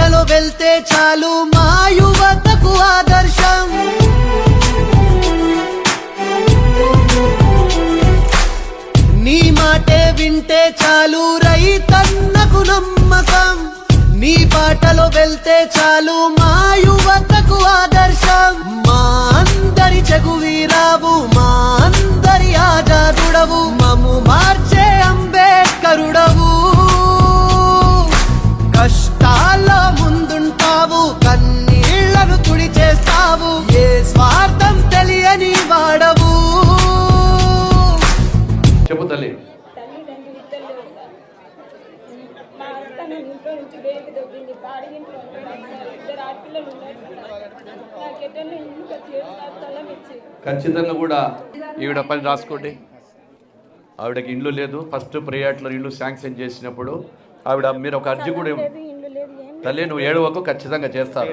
వెళ్తే చాలు మా యువతకు ఆదర్శం. నీ మాటే వింటే చాలు రైతన్నకు నమ్మకం. నీ బాటలో వెళ్తే చాలు మా యువతకు ఆదర్శం. మా అందరి చెగువీరావు స్థలం ఇచ్చి. ఖచ్చితంగా కూడా ఈవిడ పని రాసుకోండి. ఆవిడకి ఇల్లు లేదు. ఫస్ట్ ప్రియాట్లో ఇల్లు శాంక్షన్ చేసినప్పుడు ఆవిడ మీరు ఒక అర్జీ కూడా. తల్లి నువ్వు ఏడవకు ఖచ్చితంగా చేస్తారు